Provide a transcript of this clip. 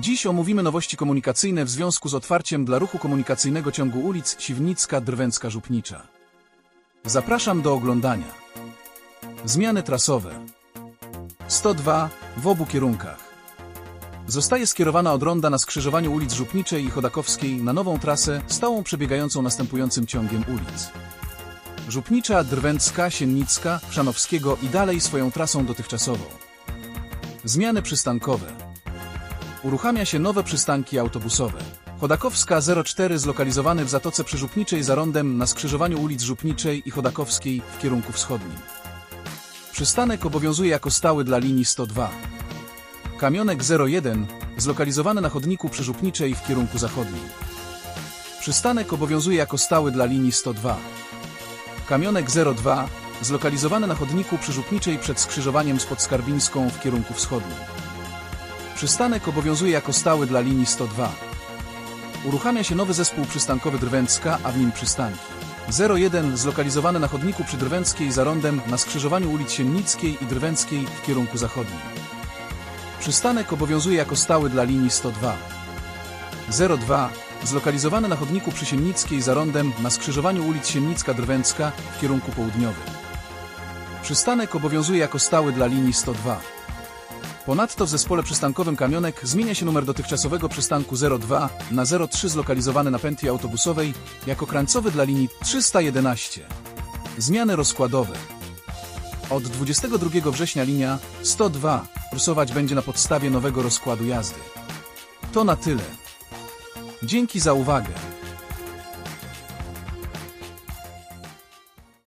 Dziś omówimy nowości komunikacyjne w związku z otwarciem dla ruchu komunikacyjnego ciągu ulic Siwnicka-Drwęcka-Żupnicza. Zapraszam do oglądania. Zmiany trasowe. 102 w obu kierunkach. Zostaje skierowana od ronda na skrzyżowaniu ulic Żupniczej i Chodakowskiej na nową trasę stałą przebiegającą następującym ciągiem ulic. Żupnicza, Drwęcka, Siennicka, Chrzanowskiego i dalej swoją trasą dotychczasową. Zmiany przystankowe. Uruchamia się nowe przystanki autobusowe. Chodakowska 04 zlokalizowany w Zatoce Przyżupniczej za rondem na skrzyżowaniu ulic Żupniczej i Chodakowskiej w kierunku wschodnim. Przystanek obowiązuje jako stały dla linii 102. Kamionek 01 zlokalizowany na chodniku przy Żupniczej w kierunku zachodnim. Przystanek obowiązuje jako stały dla linii 102. Kamionek 02 zlokalizowany na chodniku przy Żupniczej przed skrzyżowaniem z Podskarbińską w kierunku wschodnim. Przystanek obowiązuje jako stały dla linii 102. Uruchamia się nowy zespół przystankowy Drwęcka, a w nim przystanki. 01 zlokalizowany na chodniku przy Drwęckiej za rondem na skrzyżowaniu ulic Siennickiej i Drwęckiej w kierunku zachodnim. Przystanek obowiązuje jako stały dla linii 102. 02 zlokalizowany na chodniku przy Siennickiej za rondem na skrzyżowaniu ulic Siennicka-Drwęcka w kierunku południowym. Przystanek obowiązuje jako stały dla linii 102. Ponadto w zespole przystankowym Kamionek zmienia się numer dotychczasowego przystanku 02 na 03 zlokalizowany na pętli autobusowej jako krańcowy dla linii 311. Zmiany rozkładowe. Od 22 września linia 102 kursować będzie na podstawie nowego rozkładu jazdy. To na tyle. Dzięki za uwagę.